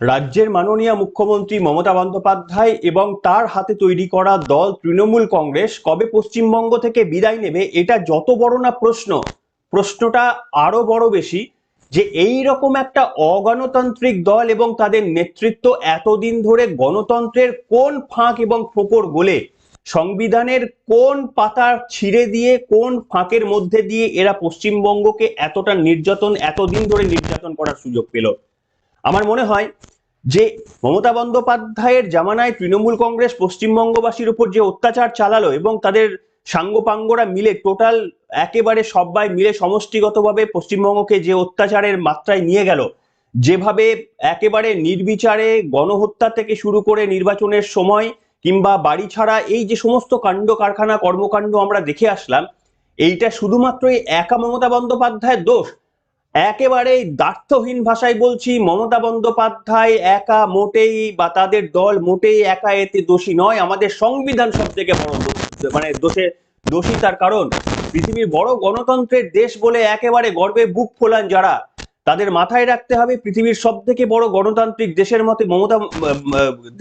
রাজ্যের মাননীয় মুখ্যমন্ত্রী মমতা বন্দ্যোপাধ্যায় এবং তার হাতে তৈরি করা দল তৃণমূল কংগ্রেস কবে পশ্চিমবঙ্গ থেকে বিদায় নেবে, এটা যত বড় না প্রশ্ন, প্রশ্নটা আরও বড় বেশি যে এই রকম একটা অগণতান্ত্রিক দল এবং তাদের নেতৃত্ব এতদিন ধরে গণতন্ত্রের কোন ফাঁক এবং ফোকর গোলে, সংবিধানের কোন পাতা ছিঁড়ে দিয়ে, কোন ফাঁকের মধ্যে দিয়ে এরা পশ্চিমবঙ্গকে এতটা নির্যাতন, এতদিন ধরে নির্যাতন করার সুযোগ পেল। আমার মনে হয় যে মমতা বন্দ্যোপাধ্যায়ের জামানায় তৃণমূল কংগ্রেস পশ্চিমবঙ্গবাসীর উপর যে অত্যাচার চালালো এবং তাদের সাঙ্গপাঙ্গরা মিলে টোটাল একেবারে সবাই মিলে সমষ্টিগতভাবে পশ্চিমবঙ্গকে যে অত্যাচারের মাত্রায় নিয়ে গেল, যেভাবে একেবারে নির্বিচারে গণহত্যা থেকে শুরু করে নির্বাচনের সময় কিংবা বাড়ি ছাড়া এই যে সমস্ত কাণ্ড কারখানা, কর্মকাণ্ড আমরা দেখে আসলাম, এইটা শুধুমাত্রই একা মমতা বন্দ্যোপাধ্যায়ের দোষ একেবারে দার্থহীন ভাষায় বলছি, মমতা বন্দ্যোপাধ্যায় একা মোটেই বা তাদের দল মোটেই একা এতে দোষী নয়। আমাদের সংবিধান সব থেকে বড় মানে দোষে দোষী তার কারণ। পৃথিবীর বড় গণতন্ত্রের দেশ বলে একেবারে গর্বে বুক ফোলান যারা, তাদের মাথায় রাখতে হবে পৃথিবীর সব থেকে বড় গণতান্ত্রিক দেশের মতে মমতা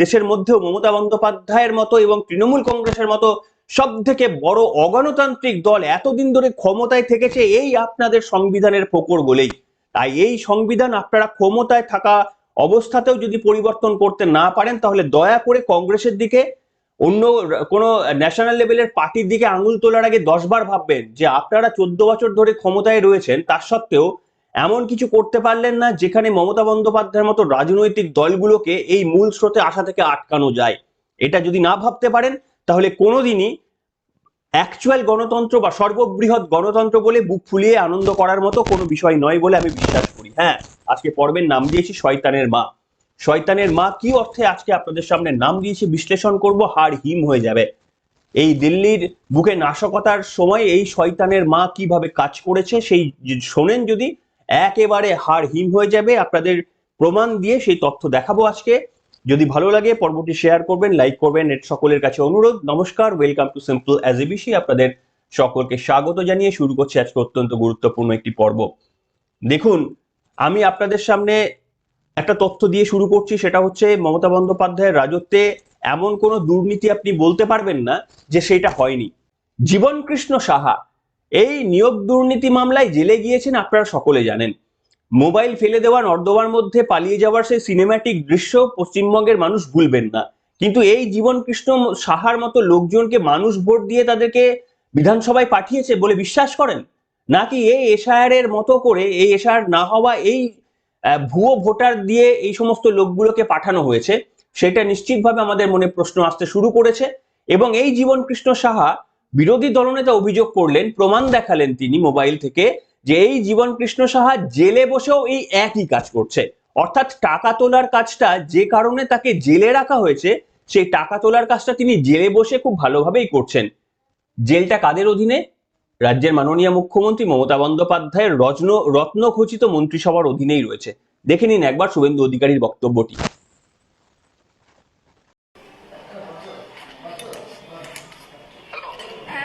দেশের মধ্যেও মমতা বন্দ্যোপাধ্যায়ের মতো এবং তৃণমূল কংগ্রেসের মতো সব থেকে বড় অগণতান্ত্রিক দল এতদিন ধরে ক্ষমতায় থেকেছে, এই আপনাদের সংবিধানের ফোকর বলেই। তাই এই সংবিধান আপনারা ক্ষমতায় থাকা অবস্থাতেও যদি পরিবর্তন করতে না পারেন, তাহলে দয়া করে কংগ্রেসের দিকে, অন্য কোনো ন্যাশনাল লেভেলের পার্টির দিকে আঙুল তোলার আগে দশবার ভাববেন যে আপনারা চোদ্দ বছর ধরে ক্ষমতায় রয়েছেন, তার সত্ত্বেও এমন কিছু করতে পারলেন না যেখানে মমতা বন্দ্যোপাধ্যায়ের মতো রাজনৈতিক দলগুলোকে এই মূল স্রোতে আসা থেকে আটকানো যায়। এটা যদি না ভাবতে পারেন তাহলে কোনোদিনই অ্যাকচুয়াল গণতন্ত্র বা সর্ববৃহৎ গণতন্ত্র বলে বুক ফুলিয়ে আনন্দ করার মতো কোনো বিষয় নয় বলে আমি বিশ্বাস করি। হ্যাঁ আজকে পর্বের নাম দিয়েছি শয়তানের মা। শয়তানের মা কি অর্থে আজকে আপনাদের সামনে নাম দিয়েছি বিশ্লেষণ করব, হাড় হিম হয়ে যাবে। এই দিল্লির বুকে নাশকতার সময় এই শয়তানের মা কীভাবে কাজ করেছে সেই শোনেন যদি। একেবারে হাড় হিম হয়ে যাবে। আপনাদের প্রমাণ দিয়ে সেই তথ্য দেখাবো আজকে। যদি ভালো লাগে, পর্বটি শেয়ার করবেন লাইক করবেন, এর সকলের কাছে অনুরোধ। নমস্কার welcome to simple as A B C আপনাদের সকলকে স্বাগত জানিয়ে শুরু করছি আজকে অত্যন্ত গুরুত্বপূর্ণ একটি পর্ব। দেখুন, আমি আপনাদের সামনে একটা তথ্য দিয়ে শুরু করছি, সেটা হচ্ছে মমতা বন্দ্যোপাধ্যায়ের রাজত্বে এমন কোনো দুর্নীতি আপনি বলতে পারবেন না যে সেটা হয়নি। জীবন কৃষ্ণ সাহা, এই নিয়োগ দুর্নীতি মামলায় জেলে গিয়েছেন আপনারা সকলে জানেন। মোবাইল ফেলে দেওয়া নর্দমার মধ্যে পালিয়ে যাওয়ার সেই সিনেম্যাটিক দৃশ্য পশ্চিমবঙ্গের মানুষ ভুলবেন না। কিন্তু এই জীবন কৃষ্ণ সাহার মতো লোকজনকে মানুষ ভোট দিয়ে তাদেরকে বিধানসভায় পাঠিয়েছে বলে বিশ্বাস করেন? নাকি এই এশায়ারের মতো করে, এই এশায়ার না হওয়া এই ভুয়ো ভোটার দিয়ে এই সমস্ত লোকগুলোকে পাঠানো হয়েছে? সেটা নিশ্চিতভাবে আমাদের মনে প্রশ্ন আসতে শুরু করেছে এবং এই জীবন কৃষ্ণ সাহা বিরোধী দলনেতা অভিযোগ করলেন, প্রমাণ দেখালেন তিনি মোবাইল থেকে যে এই জীবন কৃষ্ণ সাহা জেলে বসেও এই একই কাজ করছে। অর্থাৎ টাকা তোলার কাজটা যে কারণে তাকে জেলে রাখা হয়েছে, সেই টাকা তোলার কাজটা তিনি জেলে বসে খুব ভালোভাবেই করছেন। জেলটা কাদের অধীনে? রাজ্যের মাননীয় মুখ্যমন্ত্রী মমতা বন্দ্যোপাধ্যায়ের রত্ন, রত্নখচিত মন্ত্রিসভার অধীনেই রয়েছে। দেখে নিন একবার শুভেন্দু অধিকারীর বক্তব্যটি হ্যাঁ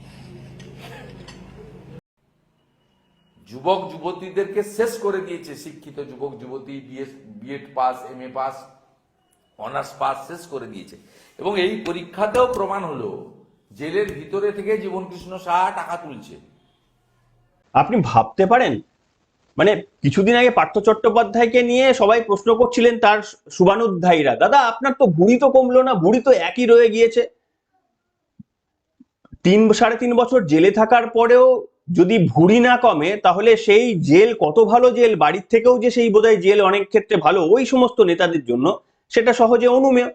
যুবক যুবতীদেরকে শেষ করে দিয়েছে, শিক্ষিত যুবক যুবতী, B A, B Ed pass M A pass, honours pass শেষ করে দিয়েছে। এবং এই পরীক্ষাতেও প্রমাণ হলো, জেলের ভিতরে থেকে জীবনকৃষ্ণ সাহা টাকা তুলছে। আপনি ভাবতে পারেন? মানে কিছুদিন আগে পার্থ চট্টোপাধ্যায়কে নিয়ে সবাই প্রশ্ন করছিলেন তার শুভানুধ্যায়ীরা, দাদা, আপনার তো ভুড়ি তো কমলো না ভুড়ি তো একই রয়ে গিয়েছে। তিন, সাড়ে তিন বছর জেলে থাকার পরেও যদি ভুড়ি না কমে, তাহলে সেই জেল, কত ভালো জেল, বাড়ির থেকেও যে সেই বোধহয় জেল অনেক ক্ষেত্রে ভালো, ওই সমস্ত নেতাদের জন্য সেটা সহজে অনুমেয়।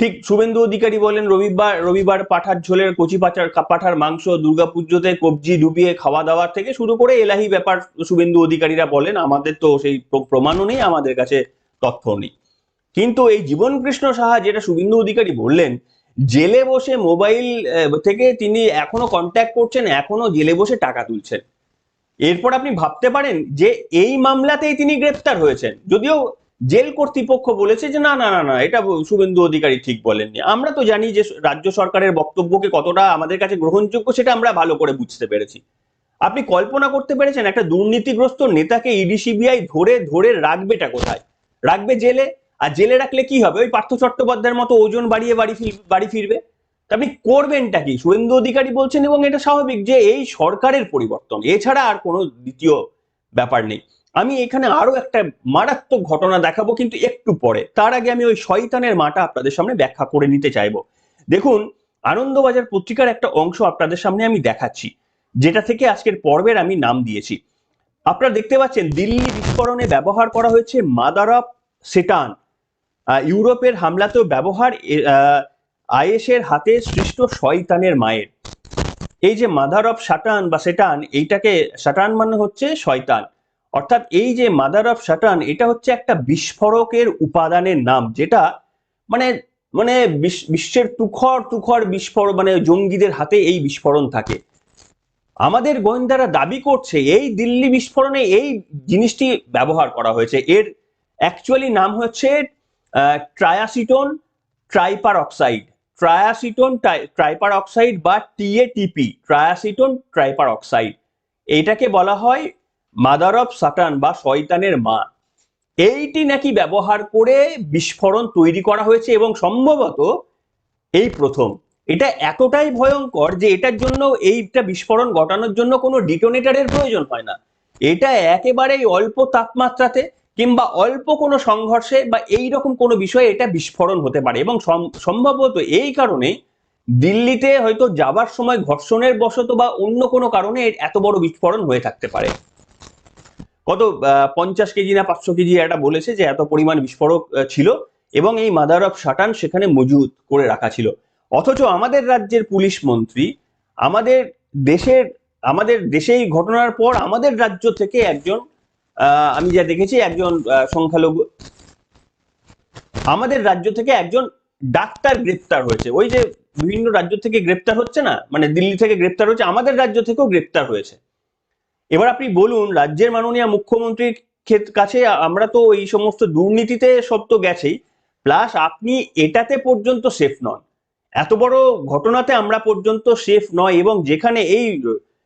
ঠিক শুভেন্দু অধিকারী বলেন, রবিবার রবিবার পাঠার ঝোলের কচি পাঠার পাঠার মাংস দুর্গাপুজোতে কবজি ডুবিয়ে খাওয়া দাওয়া থেকে শুরু করে এলাহি ব্যাপার শুভেন্দু অধিকারীরা বলেন, আমাদের তো সেই প্রমাণও নেই, আমাদের কাছে তথ্য নেই। কিন্তু এই জীবন কৃষ্ণ সাহা, যেটা শুভেন্দু অধিকারী বললেন জেলে বসে মোবাইল থেকে তিনি এখনও কন্ট্যাক্ট করছেন, এখনও জেলে বসে টাকা তুলছেন। এরপর আপনি ভাবতে পারেন যে এই মামলাতেই তিনি গ্রেপ্তার হয়েছেন। যদিও জেল কর্তৃপক্ষ বলেছে যে না না না না, এটা শুভেন্দু অধিকারী ঠিক বলেননি। আমরা তো জানি যে রাজ্য সরকারের বক্তব্যকে কতটা আমাদের কাছে গ্রহণযোগ্য, সেটা আমরা ভালো করে বুঝতে পেরেছি। আপনি কল্পনা করতে পেরেছেন একটা দুর্নীতিগ্রস্ত নেতাকে ইডি সিবিআই ধরে ধরে রাখবেটা কোথায়? রাখবে জেলে? আর জেলে রাখলে কি হবে? ওই পার্থ চট্টোপাধ্যায়ের মতো ওজন বাড়িয়ে বাড়ি বাড়ি ফিরবে। আপনি করবেনটা কি? শুভেন্দু অধিকারী বলছেন এবং এটা স্বাভাবিক যে এই সরকারের পরিবর্তন, এছাড়া আর কোনো দ্বিতীয় ব্যাপার নেই। আমি এখানে আরও একটা মারাত্মক ঘটনা দেখাবো কিন্তু একটু পরে। তার আগে আমি ওই শয়তানের মাটা আপনাদের সামনে ব্যাখ্যা করে নিতে চাইব। দেখুন, আনন্দবাজার পত্রিকার একটা অংশ আপনাদের সামনে আমি দেখাচ্ছি, যেটা থেকে আজকের পর্বের আমি নাম দিয়েছি। আপনারা দেখতে পাচ্ছেন, দিল্লি বিস্ফোরণে ব্যবহার করা হয়েছে মাদার অফ সেটান। ইউরোপের হামলাতেও ব্যবহার আইএসের হাতে সৃষ্ট শয়তানের মায়ের। এই যে মাদার অফ শাটান বা সেটান, এইটাকে শাটান মানে হচ্ছে শয়তান। অর্থাৎ এই যে মাদার অফ শাটান এটা হচ্ছে একটা বিস্ফোরকের উপাদানের নাম, যেটা মানে মানে বিশ- বিশ্বের তুখর তুখর বিস্ফোরণ মানে জঙ্গিদের হাতে এই বিস্ফোরণ থাকে। আমাদের গোয়েন্দারা দাবি করছে, এই দিল্লি বিস্ফোরণে এই জিনিসটি ব্যবহার করা হয়েছে। এর অ্যাকচুয়ালি নাম হচ্ছে triacetone triperoxide triacetone triperoxide বা টিএটিপি ট্রায়াসিটোন ট্রাইপার অক্সাইড এইটাকে বলা হয় মাদার অফ সাটান বা শয়তানের মা। এইটি নাকি ব্যবহার করে বিস্ফোরণ তৈরি করা হয়েছে এবং সম্ভবত এই প্রথম। এটা এতটাই ভয়ঙ্কর যে এটার জন্য এইটা বিস্ফোরণ ঘটানোর জন্য কোনো ডিটোনেটরের প্রয়োজন হয় না। এটা একেবারেই অল্প তাপমাত্রাতে কিংবা অল্প কোনো সংঘর্ষে বা এই রকম কোনো বিষয়ে এটা বিস্ফোরণ হতে পারে। এবং সম- সম্ভবত এই কারণে দিল্লিতে হয়তো যাবার সময় ঘর্ষণের বশত বা অন্য কোনো কারণে এত বড় বিস্ফোরণ হয়ে থাকতে পারে। কত পঞ্চাশ কেজি না পাঁচশো কেজি একটা বলেছে যে এত পরিমাণ বিস্ফোরক ছিল এবং এই মাদার অফ শাটান সেখানে মজুত করে রাখা ছিল। অথচ আমাদের রাজ্যের পুলিশ মন্ত্রী, আমাদের দেশের, আমাদের দেশে এই ঘটনার পর আমাদের রাজ্য থেকে একজন আমি যা দেখেছি, একজন সংখ্যালঘু। আমাদের রাজ্য থেকে একজন ডাক্তার গ্রেপ্তার হয়েছে। ওই যে বিভিন্ন রাজ্য থেকে গ্রেপ্তার হচ্ছে না মানে দিল্লি থেকে গ্রেপ্তার হচ্ছে, আমাদের রাজ্য থেকেও গ্রেপ্তার হয়েছে। এবার আপনি বলুন, রাজ্যের মাননীয় মুখ্যমন্ত্রীর কাছে আমরা তো এই সমস্ত দুর্নীতিতে সব তো গেছেই প্লাস আপনি এটাতে পর্যন্ত সেফ নন। এত বড় ঘটনাতে আমরা পর্যন্ত সেফ নয়, এবং যেখানে এই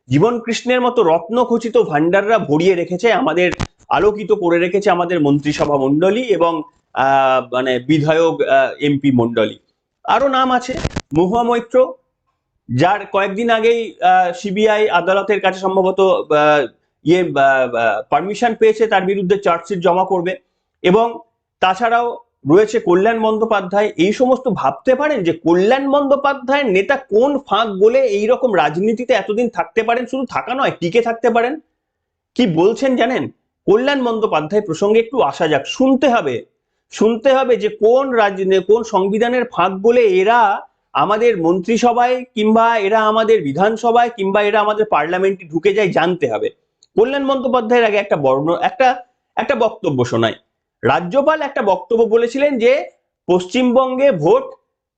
জীবন কৃষ্ণের মতো রত্নখচিত ভান্ডাররা ভরিয়ে রেখেছে আমাদের আলোকিত করে রেখেছে আমাদের মন্ত্রিসভা মণ্ডলী এবং মানে বিধায়ক এমপি মণ্ডলী। আরও নাম আছে, মহুয়া মৈত্র, যার কয়েকদিন আগেই সিবিআই আদালতের কাছে সম্ভবত ইয়ে পারমিশন পেয়েছে, তার বিরুদ্ধে চার্জশিট জমা করবে। এবং তাছাড়াও রয়েছে কল্যাণ বন্দ্যোপাধ্যায়। এই সমস্ত ভাবতে পারেন যে কল্যাণ বন্দ্যোপাধ্যায়ের নেতা কোন ফাঁক বলে এই রকম রাজনীতিতে এতদিন থাকতে পারেন? শুধু থাকা নয়, টিকে থাকতে পারেন। কি বলছেন জানেন? কল্যাণ বন্দ্যোপাধ্যায় প্রসঙ্গে একটু আসা যাক। শুনতে হবে। শুনতে হবে যে কোন রাজ কোন সংবিধানের ফাঁক বলে এরা আমাদের মন্ত্রিসভায় কিংবা এরা আমাদের বিধানসভায় কিংবা এরা আমাদের পার্লামেন্টে ঢুকে যায় জানতে হবে। কল্যাণ বন্দ্যোপাধ্যায়ের আগে একটা বর্ণ একটা একটা বক্তব্য শোনায় রাজ্যপাল একটা বক্তব্য বলেছিলেন যে পশ্চিমবঙ্গে ভোট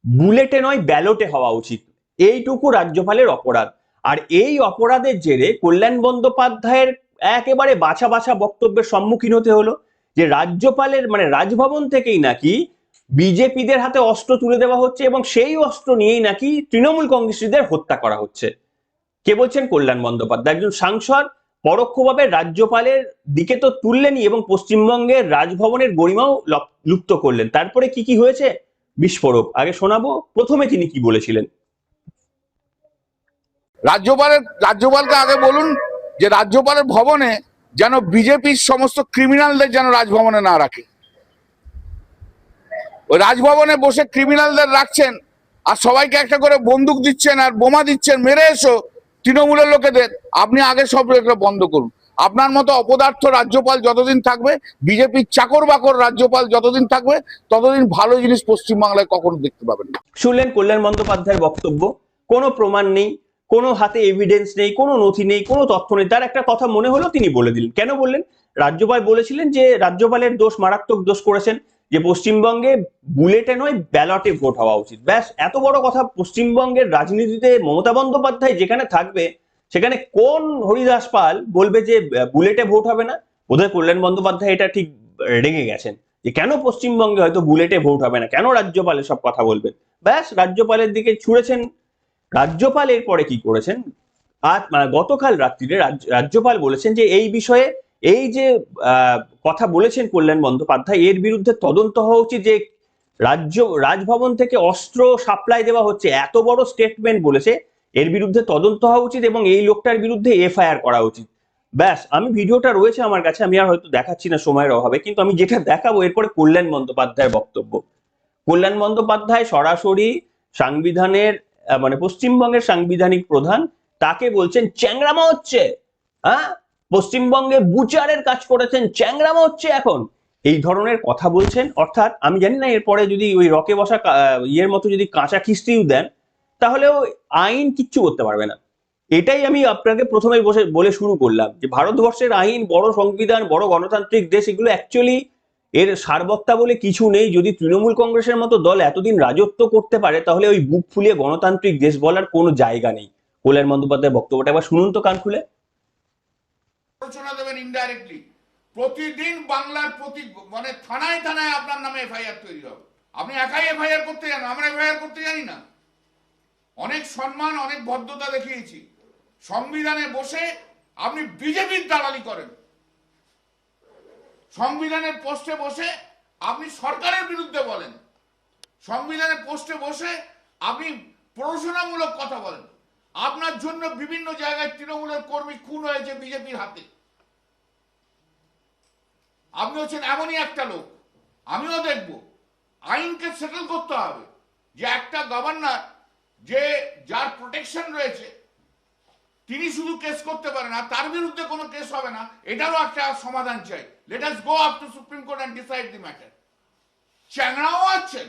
বুলেটে নয়, ব্যালটে হওয়া উচিত। এইটুকু রাজ্যপালের অপরাধ। আর এই অপরাধের জেরে কল্যাণ বন্দ্যোপাধ্যায়ের একেবারে বাছা বাছা বক্তব্যের সম্মুখীন হতে হলো যে রাজ্যপালের মানে রাজভবন থেকেই নাকি বিজেপিদের হাতে অস্ত্র তুলে দেওয়া হচ্ছে এবং সেই অস্ত্র নিয়েই নাকি তৃণমূল কংগ্রেসীদের হত্যা করা হচ্ছে। কে বলছেন? কল্যাণ বন্দ্যোপাধ্যায়। একজন সাংসদ, পরোক্ষভাবে রাজ্যপালের দিকে তো তুললেনই এবং পশ্চিমবঙ্গের রাজভবনের গরিমাও লপ- লুপ্ত করলেন। তারপরে কি কি হয়েছে? বিস্ফোরক। আগে শোনাবো, প্রথমে তিনি কি বলেছিলেন? রাজ্যপালের, রাজ্যপালকে আগে বলুন যে রাজ্যপালের ভবনে যেন বিজেপির সমস্ত ক্রিমিনালদের যেন রাজভবনে না রাখে। ওই রাজভবনে বসে ক্রিমিনালদের রাখছেন আর সবাইকে একটা করে বন্দুক দিচ্ছেন আর বোমা দিচ্ছেন, মেরে এসো তৃণমূলের লোকেদের। আপনি আগে সব এগুলো বন্ধ করুন। আপনার মতো অপদার্থ রাজ্যপাল যতদিন থাকবে, বিজেপির চাকর বাকর রাজ্যপাল যতদিন থাকবে, ততদিন ভালো জিনিস পশ্চিমবাংলায় কখনো দেখতে পাবেন না। শুনলেন কল্যাণ বন্দ্যোপাধ্যায়ের বক্তব্য, কোনো প্রমাণ নেই। কোনো হাতে এভিডেন্স নেই, কোনো নথি নেই, কোনো তথ্য নেই। তার একটা কথা মনে হলো, তিনি বলে দিলেন। কেন বললেন? রাজ্যপাল বলেছিলেন যে, রাজ্যপালের দোষ, মারাত্মক দোষ করেছেন যে, পশ্চিমবঙ্গে বুলেটে নয়, ব্যালটে ভোট হওয়া উচিত। ব্যাস, এত বড় কথা পশ্চিমবঙ্গের রাজনীতিতে মমতা বন্দ্যোপাধ্যায় যেখানে থাকবে, সেখানে কোন হরিদাস পাল বলবে যে বুলেটে ভোট হবে না? বোধহয় কল্যাণ বন্দ্যোপাধ্যায় এটা ঠিক রেগে গেছেন। যে, কেন পশ্চিমবঙ্গে হয়তো বুলেটে ভোট হবে না? কেন রাজ্যপাল সব কথা বলবেন? ব্যাস, রাজ্যপালের দিকে ছুঁড়েছেন রাজ্যপাল এরপরে কি করেছেন? আজ মানে গতকাল রাত্রিরে রাজ্য- রাজ্যপাল বলেছেন যে এই বিষয়ে এই যে কথা বলেছেন কল্যাণ বন্দ্যোপাধ্যায়, এর বিরুদ্ধে তদন্ত হওয়া উচিত যে রাজ্য, রাজভবন থেকে অস্ত্র সাপ্লাই দেওয়া হচ্ছে। এত বড় স্টেটমেন্ট বলেছে, এর বিরুদ্ধে তদন্ত হওয়া উচিত এবং এই লোকটার বিরুদ্ধে এফআইআর করা উচিত। ব্যাস, আমি ভিডিওটা রয়েছে আমার কাছে, আমি আর হয়তো দেখাচ্ছি না সময়ের অভাবে, কিন্তু আমি যেটা দেখাবো এরপরে কল্যাণ বন্দ্যোপাধ্যায়ের বক্তব্য। কল্যাণ বন্দ্যোপাধ্যায় সরাসরি সাংবিধানের মানে পশ্চিমবঙ্গের সাংবিধানিক প্রধান তাকে বলছেন চ্যাংরামা হচ্ছে। হ্যাঁ? পশ্চিমবঙ্গে বুচারের কাজ করেছেন চ্যাংরামা হচ্ছে এখন। এই ধরনের কথা বলছেন, অর্থাৎ আমি জানি না, এরপরে যদি ওই রকে বসা ইয়ের মতো যদি কাঁচা খিস্তিও দেন, তাহলেও আইন কিচ্ছু করতে পারবে না। এটাই আমি আপনাকে প্রথমেই বসে, বলে শুরু করলাম যে, ভারতবর্ষের আইন, বড় সংবিধান, বড় গণতান্ত্রিক দেশ, এগুলো অ্যাকচুয়ালি এর সারবত্তা বলে কিছু নেই। যদি তৃণমূল কংগ্রেসের মতো দল এতদিন রাজত্ব করতে পারে, তাহলে ওই বুক ফুলিয়ে গণতান্ত্রিক দেশ বলার কোনো জায়গা নেই। কল্যাণ বন্দ্যোপাধ্যায়ের বক্তব্যটা একবার শুনুন তো কান খুলে। আলোচনা দেবেন ইনডাইরেক্টলি প্রতিদিন বাংলার প্রতি মানে থানায় থানায় আপনার নামে এফআইআর তৈরি হবে। আপনি একাই এফআইআর করতে জানেন, আমরা এফআইআর করতে জানি না। অনেক সম্মান, অনেক ভদ্রতা দেখিয়েছি। সংবিধানে বসে আপনি বিজেপির দালালি করেন। সংবিধানের পোস্টে বসে আপনি সরকারের বিরুদ্ধে বলেন। সংবিধানের পোস্টে বসে আপনি প্ররোচনামূলক কথা বলেন। আপনার জন্য বিভিন্ন জায়গায় তৃণমূলের কর্মী খুন হয়েছে বিজেপির হাতে। আপনি হচ্ছেন এমনই একটা লোক। আমিও দেখব। আইনকে সেটেল করতে হবে যে একটা গভর্নর যে যার প্রোটেকশন রয়েছে তিনি শুধু কেস করতে পারে না তার বিরুদ্ধে কোনো কেস হবে না। এটারও একটা সমাধান চাই। Let us go up to supreme court and decide the matter চ্যাংড়াও আছেন।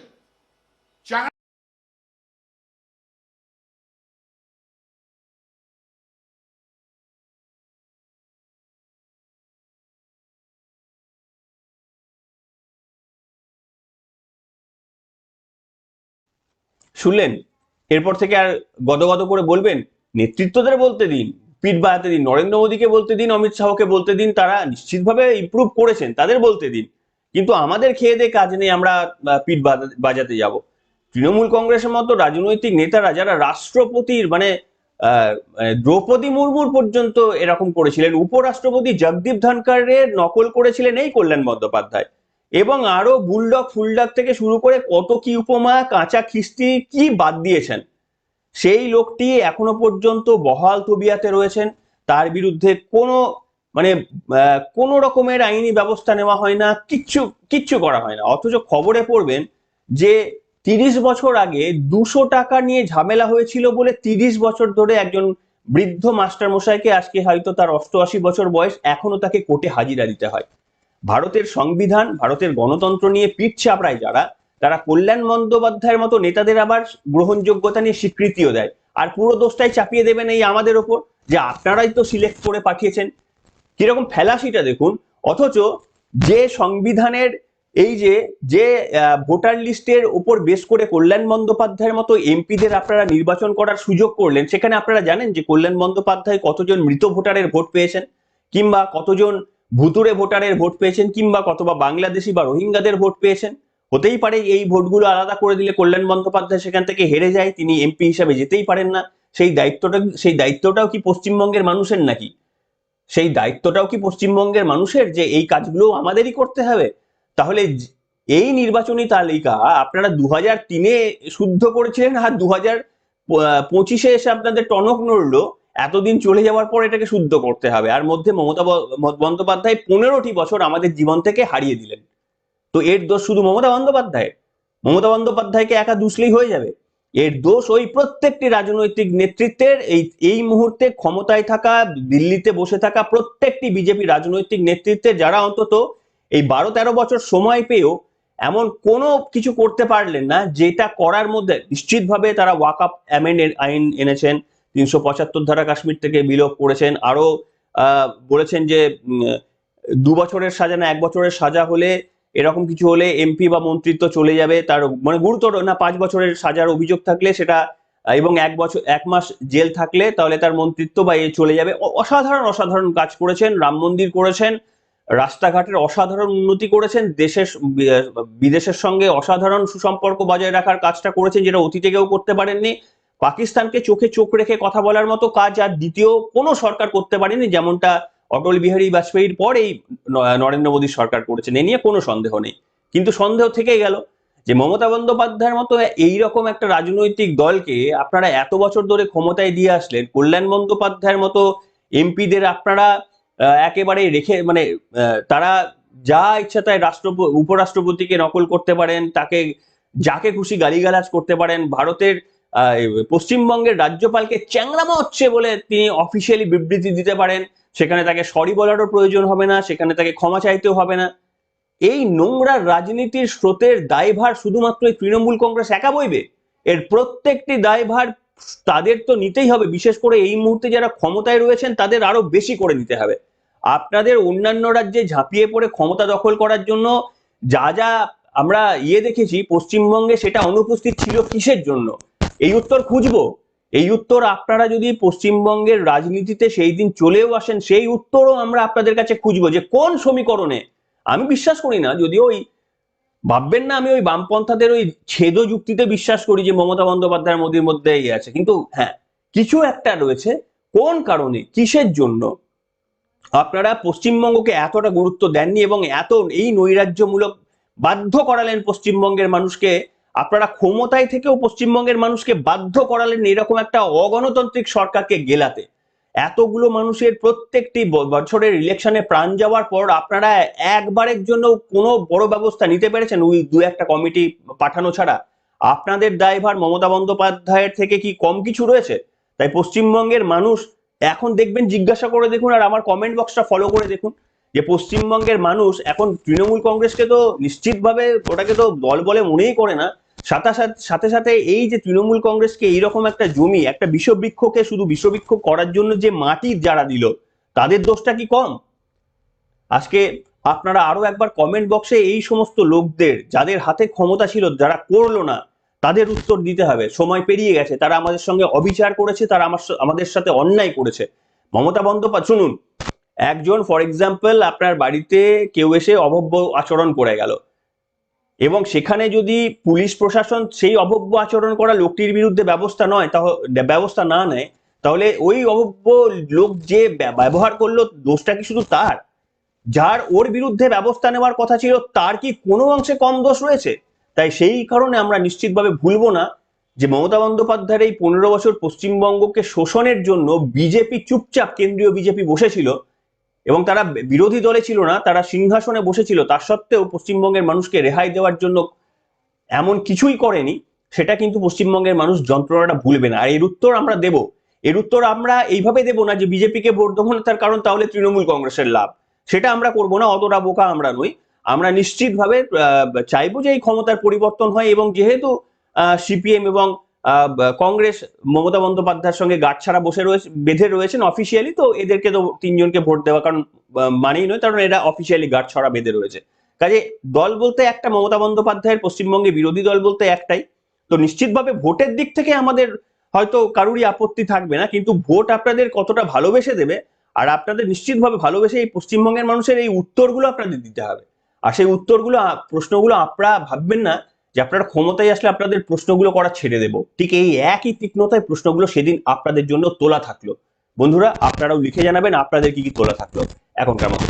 শুনলেন? এরপর থেকে আর গদগদ করে বলবেন? নেতৃত্বদের বলতে দিন পিঠ বাজাতে দিন নরেন্দ্র মোদীকে বলতে দিন অমিত শাহকে বলতে দিন তারা নিশ্চিতভাবে ইমপ্রুভ করেছেন তাদের বলতে দিন। কিন্তু আমাদের খেয়ে দিয়ে কাজ নেই আমরা পিঠ বাজা- বাজাতে যাব। তৃণমূল কংগ্রেসের মতো রাজনৈতিক নেতারা যারা রাষ্ট্রপতির মানে আহ, দ্রৌপদী মুর্মুর পর্যন্ত এরকম করেছিলেন উপরাষ্ট্রপতি জগদীপ ধনকরের নকল করেছিলেন এই কল্যাণ বন্দ্যোপাধ্যায়। এবং আরও বুলডক ফুলডগ থেকে শুরু করে কত কি উপমা কাঁচা খিস্তি কি বাদ দিয়েছেন। সেই লোকটি এখনও পর্যন্ত বহাল তবিয়াতে রয়েছেন। তার বিরুদ্ধে কোনো মানে কোনো রকমের আইনি ব্যবস্থা নেওয়া হয় না, কিচ্ছু কিচ্ছু করা হয় না। অথচ খবরে পড়বেন যে তিরিশ বছর আগে দুশো টাকা নিয়ে ঝামেলা হয়েছিল বলে তিরিশ বছর ধরে একজন বৃদ্ধ মাস্টার মশাইকে আজকে হয়তো তার অষ্টআশি বছর বয়স এখনও তাকে কোর্টে হাজিরা দিতে হয়। ভারতের সংবিধান, ভারতের গণতন্ত্র নিয়ে পিঠ চাপড়ায় যারা তারা কল্যাণ বন্দ্যোপাধ্যায়ের মতো নেতাদের আবার গ্রহণযোগ্যতা নিয়ে স্বীকৃতিও দেয়। আর পুরো দোষটাই চাপিয়ে দেবেন এই আমাদের ওপর, যে আপনারাই তো সিলেক্ট করে পাঠিয়েছেন। কীরকম ফেলাসিটা দেখুন, অথচ যে সংবিধানের এই যে যে ভোটার লিস্টের উপর বেশ করে কল্যাণ বন্দ্যোপাধ্যায়ের মতো এমপিদের আপনারা নির্বাচন করার সুযোগ করলেন, সেখানে আপনারা জানেন যে কল্যাণ বন্দ্যোপাধ্যায় কতজন মৃত ভোটারের ভোট পেয়েছেন, কিংবা কতজন ভুতুরে ভোটারের ভোট পেয়েছেন, কিংবা কত বা বাংলাদেশি বা রোহিঙ্গাদের ভোট পেয়েছেন। হতেই পারে এই ভোটগুলো আলাদা করে দিলে কল্যাণ বন্দ্যোপাধ্যায় সেখান থেকে হেরে যায়, তিনি এমপি হিসাবে যেতেই পারেন না। সেই দায়িত্বটা, সেই দায়িত্বটাও কি পশ্চিমবঙ্গের মানুষের নাকি? সেই দায়িত্বটাও কি পশ্চিমবঙ্গের মানুষের যে এই কাজগুলো আমাদেরই করতে হবে? তাহলে এই নির্বাচনী তালিকা আপনারা দু হাজার তিনে শুদ্ধ করেছিলেন আর দু হাজার পঁচিশে এসে আপনাদের টনক নড়লো, এতদিন চলে যাওয়ার পর এটাকে শুদ্ধ করতে হবে। আর মধ্যে মমতা বন্দ্যোপাধ্যায় পনেরোটি বছর আমাদের জীবন থেকে হারিয়ে দিলেন। তো এর দোষ শুধু মমতা বন্দ্যোপাধ্যায় মমতা বন্দ্যোপাধ্যায়কে একা দুষলেই হয়ে যাবে। এর দোষ ওই প্রত্যেকটি রাজনৈতিক নেতৃত্বের এই এই মুহূর্তে ক্ষমতায় থাকা দিল্লিতে বসে থাকা প্রত্যেকটি বিজেপি রাজনৈতিক নেতৃত্বের যারা অন্তত এই বারো তেরো বছর সময় পেয়েও এমন কোনো কিছু করতে পারলেন না যেটা করার মধ্যে নিশ্চিতভাবে তারা ওয়াক আপ অ্যামেন্ড আইন এনেছেন তিনশো পঁচাত্তর ধারা কাশ্মীর থেকে বিলোপ করেছেন আরও আহ, বলেছেন যে দু বছরের সাজা না এক বছরের সাজা হলে এরকম কিছু হলে এমপি বা মন্ত্রিত্ব চলে যাবে, তার মানে গুরুতর না, পাঁচ বছরের সাজার অভিযোগ থাকলে সেটা, এবং এক বছর, এক মাস জেল থাকলে তাহলে তার মন্ত্রিত্ব বা এ চলে যাবে। অসাধারণ অসাধারণ কাজ করেছেন, রাম মন্দির করেছেন, রাস্তাঘাটের অসাধারণ উন্নতি করেছেন, দেশের বিদেশের সঙ্গে অসাধারণ সুসম্পর্ক বজায় রাখার কাজটা করেছেন যেটা অতীতে কেউ করতে পারেননি। পাকিস্তানকে চোখে চোখ রেখে কথা বলার মতো কাজ আর দ্বিতীয় কোনো সরকার করতে পারেনি, যেমনটা অটল বিহারী বাজপেয়ীর পর এই নরেন্দ্র মোদী সরকার করেছেন। এ নিয়ে কোনো সন্দেহ নেই। কিন্তু সন্দেহ থেকেই গেল যে মমতা বন্দ্যোপাধ্যায়ের মতো এইরকম একটা রাজনৈতিক দলকে আপনারা এত বছর ধরে ক্ষমতায় দিয়ে আসলেন, কল্যাণ বন্দ্যোপাধ্যায়ের মতো এমপিদের আপনারা একেবারে রেখে মানে তারা যা ইচ্ছা তাই রাষ্ট্র উপরাষ্ট্রপতিকে নকল করতে পারেন, তাকে যাকে খুশি গালিগালাজ করতে পারেন, ভারতের পশ্চিমবঙ্গের রাজ্যপালকে চ্যাংরামা হচ্ছে বলে তিনি অফিসিয়ালি বিবৃতি দিতে পারেন। সেখানে তাকে সরি বলারও প্রয়োজন হবে না, সেখানে তাকে ক্ষমা চাইতেও হবে না। এই নোংরা রাজনীতির স্রোতের দায়ভার শুধুমাত্র এই তৃণমূল কংগ্রেস একা বইবে? এর প্রত্যেকটি দায়ভার তাদের তো নিতেই হবে, বিশেষ করে এই মুহূর্তে যারা ক্ষমতায় রয়েছেন তাদের আরও বেশি করে নিতে হবে। আপনাদের অন্যান্য রাজ্যে ঝাঁপিয়ে পড়ে ক্ষমতা দখল করার জন্য যা যা আমরা ইয়ে দেখেছি, পশ্চিমবঙ্গে সেটা অনুপস্থিত ছিল কিসের জন্য? এই উত্তর খুঁজবো। এই উত্তর আপনারা যদি পশ্চিমবঙ্গের রাজনীতিতে সেই দিন চলেও আসেন, সেই উত্তরও আমরা আপনাদের কাছে খুঁজবো যে কোন সমীকরণে। আমি বিশ্বাস করি না, যদিও ওই ভাববেন না আমি ওই বামপন্থাদের ওই ছেদ যুক্তিতে বিশ্বাস করি যে মমতা বন্দ্যোপাধ্যায়ের মোদীর মধ্যে ইয়ে আছে। কিন্তু হ্যাঁ কিছু একটা রয়েছে, কোন কারণে, কিসের জন্য? আপনারা পশ্চিমবঙ্গকে এতটা গুরুত্ব দেননি এবং এত এই নৈরাজ্যমূলক বাধ্য করালেন পশ্চিমবঙ্গের মানুষকে আপনারা ক্ষমতায় থেকেও পশ্চিমবঙ্গের মানুষকে বাধ্য করালেন এরকম একটা অগণতান্ত্রিক সরকারকে গেলাতে। এতগুলো মানুষের প্রত্যেকটি বছরের ইলেকশনে প্রাণ যাওয়ার পর আপনারা একবারের জন্য কোনো বড় ব্যবস্থা নিতে পেরেছেন? ওই দু একটা কমিটি পাঠানো ছাড়া। আপনাদের দায়ভার মমতা বন্দ্যোপাধ্যায়ের থেকে কি কম কিছু রয়েছে? তাই পশ্চিমবঙ্গের মানুষ এখন দেখবেন, জিজ্ঞাসা করে দেখুন আর আমার কমেন্ট বক্সটা ফলো করে দেখুন যে পশ্চিমবঙ্গের মানুষ এখন তৃণমূল কংগ্রেসকে তো নিশ্চিতভাবে ওটাকে তো দল বলে মনেই করে না। সাথে সাথে- সাথে এই যে তৃণমূল কংগ্রেসকে এইরকম একটা জমি, একটা বিশ্ববৃক্ষকে শুধু বিষবৃক্ষ করার জন্য যে মাটি যারা দিল, তাদের দোষটা কি কম? আজকে আপনারা আরও একবার কমেন্ট বক্সে এই সমস্ত লোকদের, যাদের হাতে ক্ষমতা ছিল, যারা করল না, তাদের উত্তর দিতে হবে। সময় পেরিয়ে গেছে, তারা আমাদের সঙ্গে অবিচার করেছে, তারা আমার আমাদের সাথে অন্যায় করেছে। মমতা বন্দ্যোপাধ্যায়, শুনুন, একজন ফর এক্সাম্পল আপনার বাড়িতে কেউ এসে অভব্য আচরণ করে গেল। এবং সেখানে যদি পুলিশ প্রশাসন সেই অভব্য আচরণ করা লোকটির বিরুদ্ধে ব্যবস্থা নয় তাহলে ব্যবস্থা না নেয়, তাহলে ওই অভব্য লোক যে ব্য- ব্যবহার করল, দোষটা কি শুধু তার? যার ওর বিরুদ্ধে ব্যবস্থা নেওয়ার কথা ছিল, তার কি কোনো অংশে কম দোষ রয়েছে? তাই সেই কারণে আমরা নিশ্চিতভাবে ভুলবো না যে মমতা বন্দ্যোপাধ্যায়ের এই পনেরো বছর পশ্চিমবঙ্গকে শোষণের জন্য বিজেপি চুপচাপ কেন্দ্রীয় বিজেপি বসেছিল। এবং তারা বিরোধী দলে ছিল না, তারা সিংহাসনে বসেছিল। তার সত্ত্বেও পশ্চিমবঙ্গের মানুষকে রেহাই দেওয়ার জন্য এমন কিছুই করেনি, সেটা কিন্তু পশ্চিমবঙ্গের মানুষ যন্ত্রণাটা ভুলবে না। আর এর উত্তর আমরা দেব। এর উত্তর আমরা এইভাবে দেব না যে বিজেপিকে ভোট দেবো না তার কারণ তাহলে তৃণমূল কংগ্রেসের লাভ। সেটা আমরা করব না, অতটা বোকা আমরা নই। আমরা নিশ্চিতভাবে চাইব যে এই ক্ষমতার পরিবর্তন হয় এবং যেহেতু সিপিএম এবং কংগ্রেস মমতা বন্দ্যোপাধ্যায়ের সঙ্গে গাঁট ছাড়া বসে রয়েছে, বেঁধে রয়েছেন অফিসিয়ালি তো এদেরকে তো তিনজনকে ভোট দেওয়া, কারণ মানেই নয়, কারণ এরা অফিসিয়ালি গাঁট ছড়া বেঁধে রয়েছে। কাজে দল বলতে একটা মমতা বন্দ্যোপাধ্যায়ের পশ্চিমবঙ্গে বিরোধী দল বলতে একটাই, তো নিশ্চিতভাবে ভোটের দিক থেকে আমাদের হয়তো কারুরই আপত্তি থাকবে না, কিন্তু ভোট আপনাদের কতটা ভালোবেসে দেবে, আর আপনাদের নিশ্চিতভাবে ভালোবেসে এই পশ্চিমবঙ্গের মানুষের এই উত্তরগুলো আপনাদের দিতে হবে। আর সেই উত্তরগুলো, প্রশ্নগুলো আপনারা ভাববেন না যে আপনার ক্ষমতায় আসলে আপনাদের প্রশ্নগুলো করা ছেড়ে দেব। ঠিক এই একই তীক্ষ্ণতায় প্রশ্নগুলো সেদিন আপনাদের জন্য তোলা থাকল। বন্ধুরা, আপনারাও লিখে জানাবেন আপনাদের কি কি তোলা থাকল। এখনকার মতো